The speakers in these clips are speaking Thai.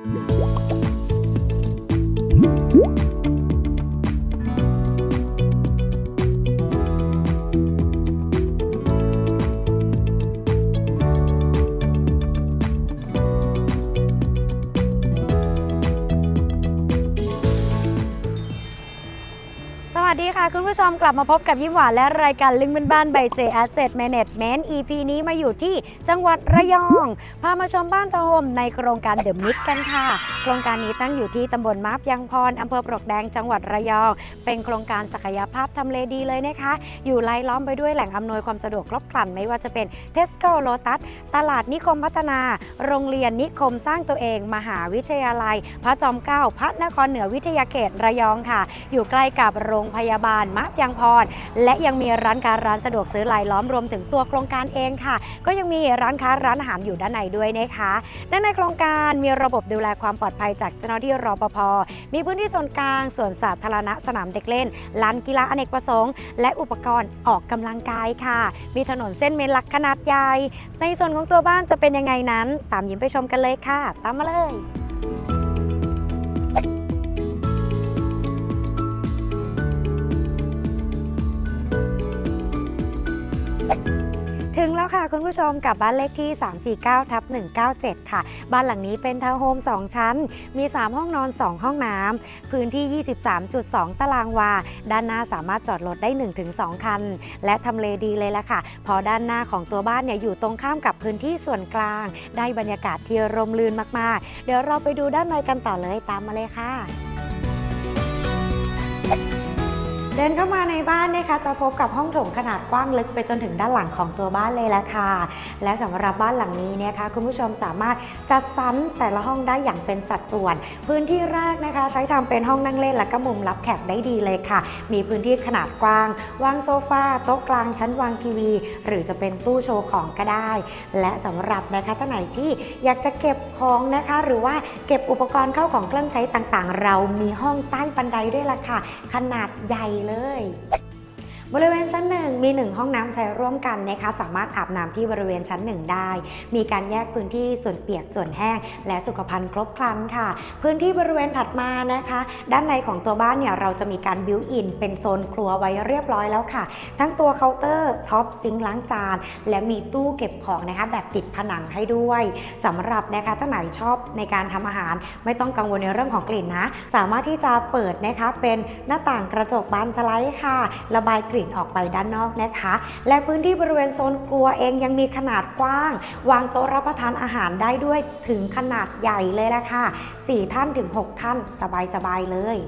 ส ค่ะ คุณผู้ชมกลับมาพบกับยิ้มหวานและรายการลิงก์บ้านๆ by J Asset Management EP นี้มาอยู่ที่จังหวัดระยอง พามาชมบ้านทาวน์โฮมในโครงการเดอะมิกกันค่ะ โครงการนี้ตั้งอยู่ที่ตำบลมาบยางพรอำเภอปลวกแดงจังหวัดระยอง เป็นโครงการศักยภาพทำเลดีเลยนะคะ อยู่รายล้อมไปด้วยแหล่งอำนวยความสะดวกครบครันไม่ว่าจะเป็นเทสโก้โลตัสตลาดนิคมพัฒนา โรงเรียนนิคมสร้างตัวเอง มหาวิทยาลัย พระจอมเกล้าพระนครเหนือวิทยาเขตระยองค่ะ อยู่ใกล้กับโรงพยาบาลมะยางพร และยังมีร้านค้าร้านสะดวกซื้อรายล้อมรวมถึงตัวโครงการเองค่ะ ก็ยังมีร้านค้าร้านอาหารอยู่ด้านในด้วยนะคะด้านในโครงการมีระบบดูแลความปลอดภัยจากเจ้าหน้าที่รปภมีพื้นที่ส่วนกลางส่วนสาธารณะสนามเด็กเล่นลานกีฬาอเนกประสงค์ และอุปกรณ์ออกกำลังกายค่ะ มีถนนเส้นเมนหลักขนาดใหญ่ในส่วนของตัวบ้านจะเป็นยังไงนั้น ตามยิ้มไปชมกันเลยค่ะ ตามมาเลย ถึงแล้วค่ะคุณผู้ชมกับบ้านเลขที่ 349ทับ197 ค่ะ บ้านหลังนี้เป็นทาวน์โฮม 2 ชั้น มี 3 ห้องนอน 2 ห้องน้ำ พื้นที่ 23.2 ตารางวา ด้านหน้าสามารถจอดรถได้ 1-2 คัน และทำเลดีเลยละค่ะ พอด้านหน้าของตัวบ้านเนี่ยอยู่ตรงข้ามกับพื้นที่ส่วนกลาง ได้บรรยากาศที่ร่มรื่นมาก ๆ เดี๋ยวเราไปดูด้านในกันต่อเลยตามมาเลยค่ะ เดินเข้ามาในบ้านนะคะจะพบกับห้องโถงขนาดกว้างลึกไปจนถึงด้านหลังของตัวบ้านเลยละค่ะ และสำหรับบ้านหลังนี้เนะคะคุณผู้ชมสามารถจัดสรรแต่ละห้องได้อย่างเป็นสัดส่วน พื้นที่แรกนะคะ ใช้ทำเป็นห้องนั่งเล่นและก็มุมรับแขกได้ดีเลยค่ะ มีพื้นที่ขนาดกว้าง วางโซฟาโต๊ะกลางชั้นวางทีวี หรือจะเป็นตู้โชว์ของก็ได้ และสำหรับนะคะท่านไหนที่อยากจะเก็บของนะคะ หรือว่าเก็บอุปกรณ์เข้าของเครื่องใช้ต่างๆ เรามีห้องใต้บันไดด้วยล่ะค่ะ ขนาดใหญ่เลยบริเวณชั้นหนึ่ง มี 1 ห้องน้ำใช้ร่วมกันนะคะสามารถอาบน้ำที่บริเวณชั้น 1 ได้ มีการแยกพื้นที่ส่วนเปียกส่วนแห้ง และสุขภัณฑ์ครบครันค่ะ พื้นที่บริเวณถัดมานะคะ ด้านในของตัวบ้านเนี่ยเราจะมีการบิวอินเป็นโซนครัวไว้เรียบร้อยแล้วค่ะ ทั้งตัวเคาน์เตอร์ท็อปซิงล้างจาน และมีตู้เก็บของนะคะแบบติดผนังให้ด้วยสำหรับนะคะท่านไหนชอบในการทำอาหาร ไม่ต้องกังวลในเรื่องของกลิ่นนะ สามารถที่จะเปิดนะคะเป็นหน้าต่างกระจกบานสไลด์ค่ะ ระบายกลิ่นออกไปด้านนอกนะคะ และพื้นที่บริเวณโซนครัวเองยังมีขนาดกว้าง วางโต๊ะรับประทานอาหารได้ด้วยถึงขนาดใหญ่เลยละค่ะ 4 ท่านถึง 6 ท่านสบายๆเลย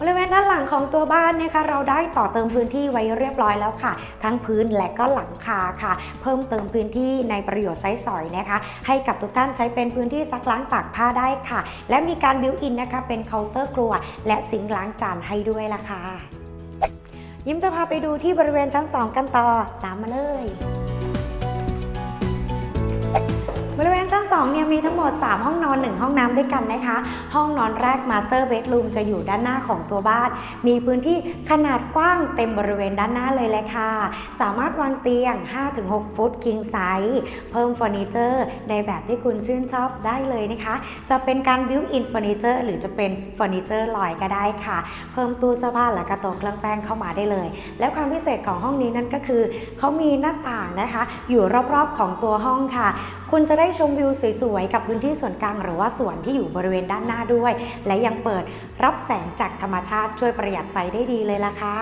บริเวณด้านหลังของตัวบ้านนะคะ เราได้ต่อเติมพื้นที่ไว้เรียบร้อยแล้วค่ะ ทั้งพื้นและก็หลังคาค่ะ เพิ่มเติมพื้นที่ในประโยชน์ใช้สอยนะคะ ให้กับทุกท่านใช้เป็นพื้นที่ซักล้างตากผ้าได้ค่ะ และมีการบิวอินนะคะ เป็นเคาน์เตอร์ครัว และซิงล้างจานให้ด้วยล่ะค่ะ ยิ้มจะพาไปดูที่บริเวณชั้น 2 กันต่อ ตามมาเลย บริเวณชั้น2เนี่ยมีทั้งหมด 3 ห้องนอน 1 ห้องน้ำด้วยกันนะคะ ห้องนอนแรก Master Bedroom จะอยู่ด้านหน้าของตัวบ้าน มีพื้นที่ขนาดกว้างเต็มบริเวณด้านหน้าเลยแหละค่ะ สามารถวางเตียง 5-6 ฟุต king size เพิ่มเฟอร์นิเจอร์ในแบบที่คุณชื่นชอบได้เลยนะคะ จะเป็นการ built in เฟอร์นิเจอร์หรือจะเป็นเฟอร์นิเจอร์ลอยก็ได้ค่ะ เพิ่มตู้เสื้อผ้าและกระโต๊ะเครื่องแป้งเข้ามาได้เลย และความพิเศษของห้องนี้นั่นก็คือเขามีหน้าต่างนะคะ อยู่รอบๆของตัวห้องค่ะ คุณจะได้ได้ชมวิวสวยๆ กับพื้นที่ส่วนกลางหรือว่าสวนที่อยู่บริเวณด้านหน้าด้วย และยังเปิดรับแสงจากธรรมชาติช่วยประหยัดไฟได้ดีเลยล่ะค่ะ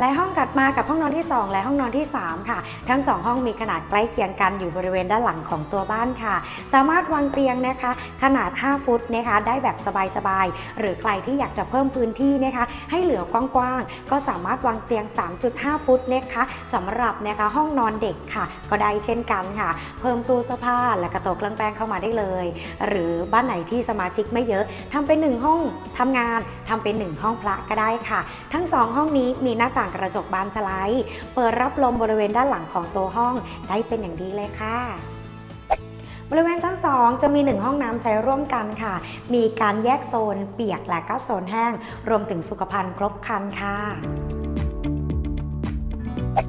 และห้องถัดมากับห้องนอนที่ 2 และห้องนอนที่ 3 ค่ะ ทั้ง 2 ห้องมีขนาดใกล้เคียงกันอยู่บริเวณด้านหลังของตัวบ้านค่ะ สามารถวางเตียงนะคะ ขนาด 5 ฟุตนะคะได้แบบสบายๆหรือใครที่อยากจะเพิ่มพื้นที่นะคะ ให้เหลือกว้างๆก็สามารถวางเตียง 3.5 ฟุตนะคะสำหรับนะคะห้องนอนเด็กค่ะ ก็ได้เช่นกันค่ะ เพิ่มตู้เสื้อผ้าและกระโต๊ะเครื่องแป้งเข้ามาได้เลย หรือบ้านไหนที่สมาชิกไม่เยอะทำเป็นหนึ่งห้องทำงานทำเป็นหนึ่งห้องพระก็ได้ค่ะ ทั้งสองห้องนี้มีหน้าต่างกระจกบานสไลด์ เปิดรับลมบริเวณด้านหลังของตัวห้องได้เป็นอย่างดีเลยค่ะบริเวณชั้น 2 จะมี 1 ห้องน้ำใช้ร่วมกันค่ะ มีการแยกโซนเปียกและก็โซนแห้ง รวมถึงสุขภัณฑ์ครบครันค่ะ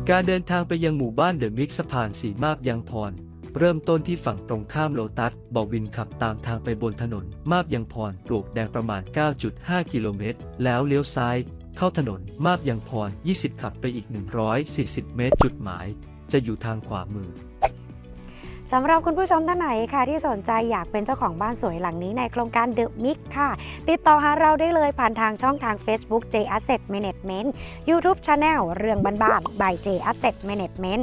การเดินทางไปยังหมู่บ้านเดอะมิกสะพานสีมาบยางพร เริ่มต้นที่ฝั่งตรงข้ามโลตัสบอวินขับตามทางไปบนถนน มาบยังพรปลูกแดงประมาณ 9.5 กิโลเมตร แล้วเลี้ยวซ้าย เข้าถนนมาบยางพร 20 ขับไปอีก 140 เมตรจุดหมาย จะอยู่ทางขวามือสำหรับคุณผู้ชมท่านไหนค่ะ ที่สนใจอยากเป็นเจ้าของบ้านสวยหลังนี้ในโครงการ The Mix ค่ะ ติดต่อหาเราได้เลยผ่านทางช่องทาง Facebook J Asset Management YouTube Channel เรื่องบ้านๆ by J Asset Management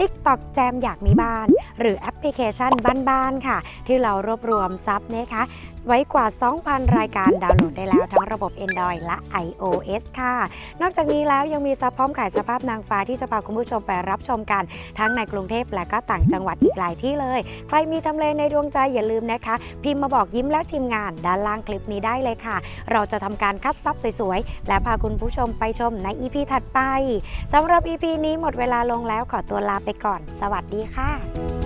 TikTok แจมอยากมีบ้าน หรือแอปพลิเคชันบ้านๆค่ะ ที่เรารวบรวมซับนะคะ ไว้กว่า 2,000 รายการดาวน์โหลดได้แล้วทั้งระบบ Android และ iOS ค่ะ นอกจากนี้แล้วยังมีซับพร้อมขายสภาพนางฟ้าที่จะพาคุณผู้ชมไปรับชมกัน ทั้งในกรุงเทพและก็ต่างจังหวัดอีกหลายที่เลย ใครมีทำเลในดวงใจอย่าลืมนะคะ พิมพ์มาบอกยิ้มและทีมงานด้านล่างคลิปนี้ได้เลยค่ะ เราจะทำการคัดซับสวยๆและพาคุณผู้ชมไปชมใน EP ถัดไปสำหรับ EP นี้หมดเวลาลงแล้วขอตัวลาไปก่อน สวัสดีค่ะ